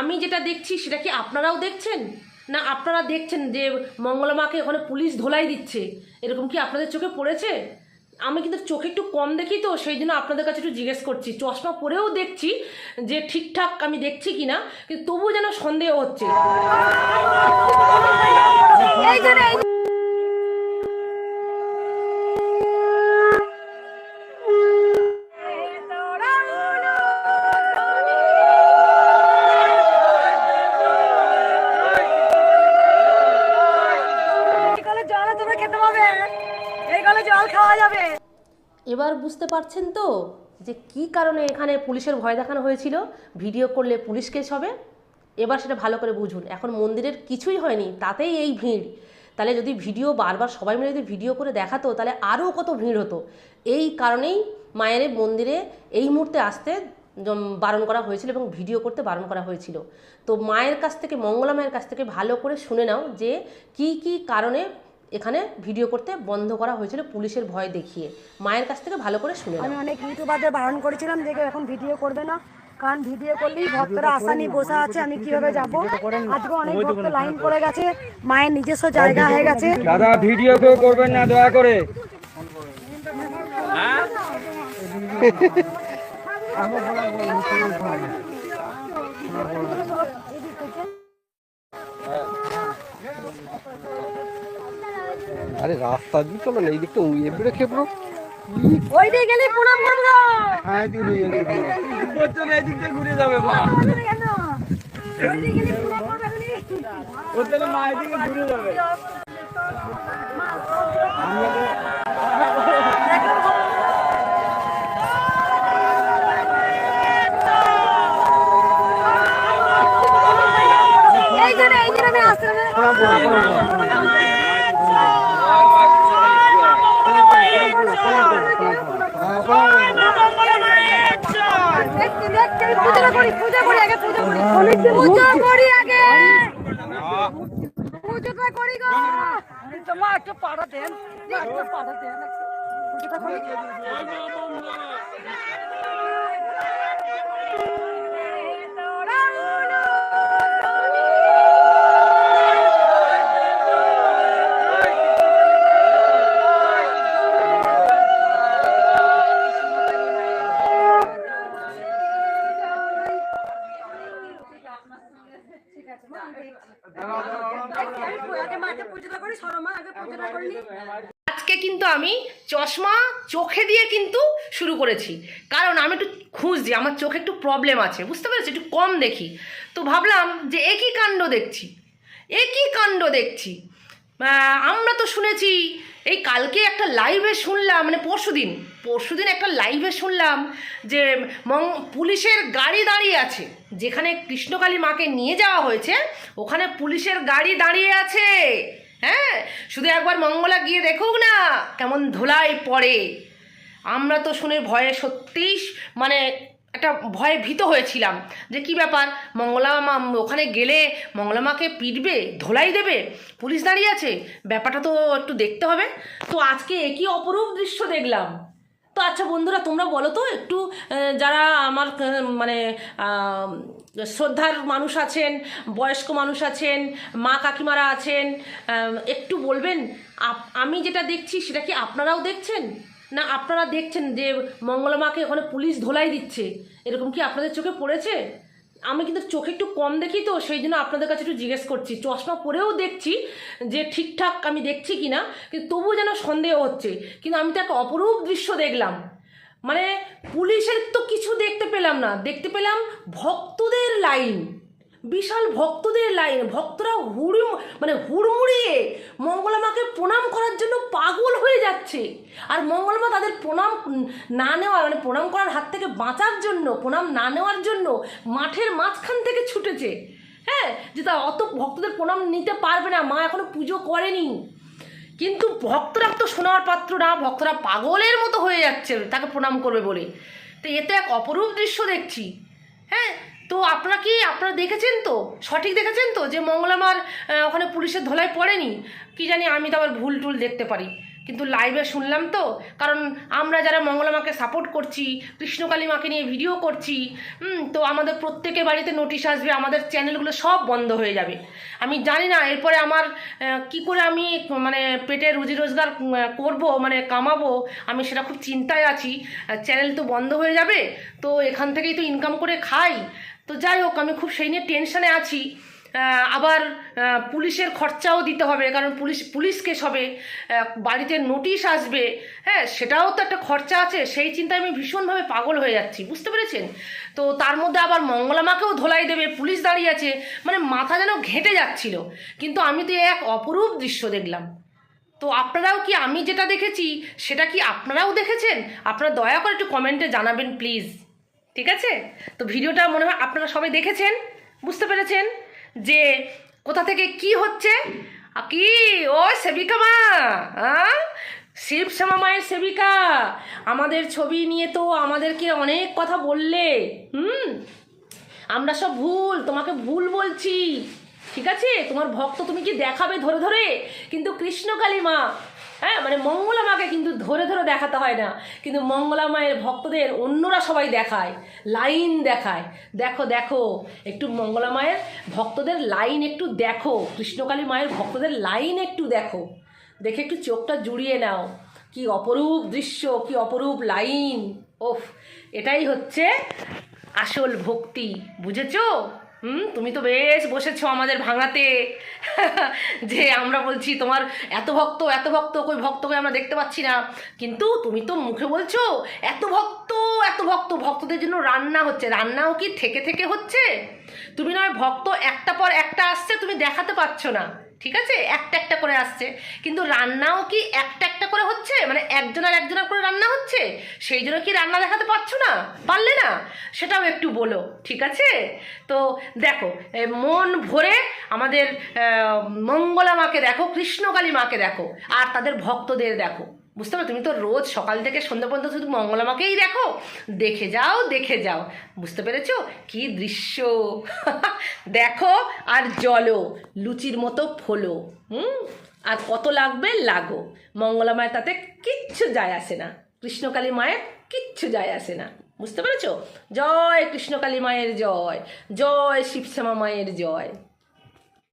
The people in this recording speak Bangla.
আমি যেটা দেখছি, সেটা কি আপনারাও দেখছেন? না আপনারা দেখছেন যে মঙ্গলমাকে ওখানে পুলিশ ধোলাই দিচ্ছে? এরকম কি আপনাদের চোখে পড়েছে? আমি কিন্তু চোখে একটু কম দেখি তো, সেই জন্য আপনাদের কাছে একটু জিজ্ঞেস করছি। চশমা পরেও দেখছি যে ঠিকঠাক আমি দেখছি কি না কিন্তু তবুও যেন সন্দেহ হচ্ছে। এই কলে জল খাওয়া যাবে। এবার বুঝতে পারছেন তো যে কি কারণে এখানে পুলিশের ভয় দেখানো হয়েছিল? ভিডিও করলে পুলিশ কেস হবে? এবার সেটা ভালো করে বুঝুন। এখন মন্দিরের কিছুই হয়নি, তাতেই এই ভিড়। তাহলে যদি ভিডিও বারবার সবাই মিলে যদি ভিডিও করে দেখাতো, তাহলে আরও কত ভিড় হতো। এই কারণেই মায়ের মন্দিরে এই মুহূর্তে আসতে বারণ করা হয়েছিল এবং ভিডিও করতে বারণ করা হয়েছিল। তো মায়ের কাছ থেকে, মঙ্গলা মায়ের কাছ থেকে ভালো করে শুনে নাও যে কি কি কারণে এখানে ভিডিও করতে বন্ধ করা হয়েছিল পুলিশের ভয় দেখিয়ে। মায়ের কাছ থেকে ভালো করে শুনে আমি অনেক ইউটিউবারদের বারণ করেছিলাম যে এখন ভিডিও করবে না কারণ ভিডিও করলেই ভক্তরা আশা নিয়ে বসে আছে আমি কীভাবে যাব? আজকে অনেক ভক্ত লাইন পড়ে গেছে মায়ের নিজস্ব জায়গা হয়ে গেছে। দাদা ভিডিও কেউ করবেন না দয়া করে। আরে রাস্তা দিয়ে চলো না এই দিকটা এবারে খেপড়ো ওই গেলে প্রণাম করব। হ্যাঁ দিয়ে ঘুরে যাবে মা। ওই দিয়ে গেলে প্রণাম করবে এখনই। ওর জন্য মা এদিকে ঘুরে যাবে। এই জন্য এই জন্য আমি আসতে পাড়া দেন পাড়া দেন আজকে কিন্তু আমি চশমা চোখে দিয়ে কিন্তু শুরু করেছি। কারণ আমি একটু খুঁজছি আমার চোখে একটু প্রবলেম আছে বুঝতে পেরেছি? একটু কম দেখি। তো ভাবলাম যে একই কাণ্ড দেখছি? একই কাণ্ড দেখছি? আমরা তো শুনেছি, এই কালকে একটা লাইভে শুনলাম মানে পরশু দিন পরশু দিন একটা লাইভে শুনলাম যে মং, পুলিশের গাড়ি দাঁড়িয়ে আছে, যেখানে কৃষ্ণকালী মাকে নিয়ে যাওয়া হয়েছে, ওখানে পুলিশের গাড়ি দাঁড়িয়ে আছে। হ্যাঁ? শুধু একবার মঙ্গলা গিয়ে দেখুক না, কেমন ধুলাই পড়ে। আমরা তো শুনে ভয়ে সত্যিই মানে একটা ভয়ে ভীত হয়েছিলাম যে কি ব্যাপার? মঙ্গলা মা ওখানে গেলে মঙ্গলা মাকে পিটবে, ধোলাই দেবে? পুলিশ দাঁড়িয়ে আছে? ব্যাপারটা তো একটু দেখতে হবে। তো আজকে একই অপরূপ দৃশ্য দেখলাম। তো আচ্ছা বন্ধুরা, তোমরা বলো তো একটু যারা আমার মানে শ্রদ্ধার মানুষ আছেন, বয়স্ক মানুষ আছেন, মা কাকিমারা আছেন একটু বলবেন আমি যেটা দেখছি সেটা কি আপনারাও দেখছেন? না, আপনারা দেখছেন যে মঙ্গলমাকে ওখানে পুলিশ ধোলাই দিচ্ছে। এরকম কি আপনাদের চোখে পড়েছে? আমি কিন্তু চোখে একটু কম দেখি তো, সেই জন্য আপনাদের কাছে একটু জিজ্ঞেস করছি। চশমা পরেও দেখছি যে ঠিকঠাক আমি দেখছি কি না কিন্তু তবুও যেন সন্দেহ হচ্ছে। কিন্তু আমি তো একটা অপরূপ দৃশ্য দেখলাম। মানে পুলিশের তো কিছু দেখতে পেলাম না। দেখতে পেলাম ভক্তদের লাইন। বিশাল ভক্তদের লাইন, ভক্তরা হুড়ি মানে হুড়মুড়িয়ে মঙ্গলা মাকে প্রণাম করার জন্য পাগল হয়ে যাচ্ছে। আর মঙ্গলা মা তাদের প্রণাম না নেওয়ার মানে প্রণাম করার হাত থেকে বাঁচার জন্য, প্রণাম না নেওয়ার জন্য মাঠের মাঝখান থেকে ছুটেছে। হ্যাঁ যে তা অত ভক্তদের প্রণাম নিতে পারবে না, মা এখনও পুজো করেনি। কিন্তু ভক্তরা তো শোনার পাত্র না, ভক্তরা পাগলের মতো হয়ে যাচ্ছে, তাকে প্রণাম করবে বলে। তো এ তো এক অপরূপ দৃশ্য দেখছি। হ্যাঁ তো আপনারা কি, আপনারা দেখেছেন তো? সঠিক দেখেছেন তো যে মঙ্গলামার ওখানে পুলিশের ধোলাই পড়েনি? কি জানি আমি তো আবার ভুল টুল দেখতে পারি। কিন্তু লাইভে শুনলাম তো, কারণ আমরা যারা মঙ্গলা মাকে সাপোর্ট করছি কৃষ্ণকালী মাকে নিয়ে ভিডিও করছি তো আমাদের প্রত্যেকের বাড়িতে নোটিশ আসবে, আমাদের চ্যানেলগুলো সব বন্ধ হয়ে যাবে। আমি জানি না, এরপরে আমার কি করে আমি মানে পেটে রুজি রোজগার করব মানে কামাবো, আমি সেটা খুব চিন্তায় আছি। চ্যানেল তো বন্ধ হয়ে যাবে, তো এখান থেকেই তো ইনকাম করে খাই। তো যাই হোক, আমি খুব সেই নিয়ে টেনশনে আছি। আবার পুলিশের খরচাও দিতে হবে, কারণ পুলিশ পুলিশ কেস হবে বাড়িতে নোটিশ আসবে। হ্যাঁ সেটাও তো একটা খরচা আছে, সেই চিন্তায় আমি ভীষণভাবে পাগল হয়ে যাচ্ছি, বুঝতে পেরেছেন? তো তার মধ্যে আবার মঙ্গলামাকেও ধোলাই দেবে, পুলিশ দাঁড়িয়ে আছে মানে মাথা যেন ঘেঁটে যাচ্ছিল। কিন্তু আমি তো এক অপরূপ দৃশ্য দেখলাম। তো আপনারাও কি আমি যেটা দেখেছি, সেটা কি আপনারাও দেখেছেন? আপনারা দয়া করে একটু কমেন্টে জানাবেন প্লিজ ঠিক আছে? তো ভিডিওটা মনে হয় আপনারা সবাই দেখেছেন, বুঝতে পেরেছেন যে কোথা থেকে কি হচ্ছে? কি? ও সেবিকা মা হ্যাঁ শিব শ্যামা মায়ের সেবিকা। আমাদের ছবি নিয়ে তো আমাদেরকে অনেক কথা বললে, হুম? আমরা সব ভুল, তোমাকে ভুল বলছি। ঠিক আছে? তোমার ভক্ত তুমি কি দেখাবে ধরে ধরে? কিন্তু কৃষ্ণকালী মা হ্যাঁ মানে মঙ্গলা মাকে কিন্তু ধরে ধরে দেখাতে হয় না। কিন্তু মঙ্গলা মায়ের ভক্তদের অন্যরা সবাই দেখায়, লাইন দেখায়। দেখো দেখো, একটু মঙ্গলা মায়ের ভক্তদের লাইন একটু দেখো। কৃষ্ণকালী মায়ের ভক্তদের লাইন একটু দেখো। দেখে একটু চোখটা জুড়িয়ে নাও। কি অপরূপ দৃশ্য, কি অপরূপ লাইন। ওফ, এটাই হচ্ছে আসল ভক্তি। বুঝেছ? হুম, তুমি তো বেশ বসেছো আমাদের ভাঙাতে যে আমরা বলছি, তোমার এত ভক্ত এত ভক্ত, কই ভক্তকে আমরা দেখতে পাচ্ছি না। কিন্তু তুমি তো মুখে বলছো, এত ভক্ত এত ভক্ত, ভক্তদের জন্য রান্না হচ্ছে। রান্নাও কি থেকে থেকে হচ্ছে? তুমি নয় ভক্ত একটা পর একটা আসছে, তুমি দেখাতে পারছ না। ঠিক আছে? একটা একটা করে আসছে। কিন্তু রান্নাও কি একটা একটা করে হচ্ছে? মানে একজনের একজনের করে রান্না হচ্ছে? সেই জন্য কি রান্না দেখাতে পারছ না? পারলে না? সেটাও একটু বলো, ঠিক আছে? তো দেখো মন ভরে আমাদের মঙ্গলা মাকে দেখো, কৃষ্ণকালী মাকে দেখো, আর তাদের ভক্তদের দেখো। বুঝতে পারো তুমি তো রোজ সকাল থেকে সন্ধ্যা পর্যন্ত শুধু মঙ্গলামাকেই দেখো। দেখে যাও দেখে যাও। বুঝতে পেরেছ? কি দৃশ্য। দেখো আর জলো, লুচির মতো ফোলো। হুম? আর কত লাগবে? লাগো। মঙ্গলা মায়ের তাতে কিচ্ছু যায় আসে না। কৃষ্ণকালী মায়ের কিচ্ছু যায় আসে না। বুঝতে পেরেছ? জয় কৃষ্ণকালী মায়ের জয়। জয় শিবশ্যামা মায়ের জয়।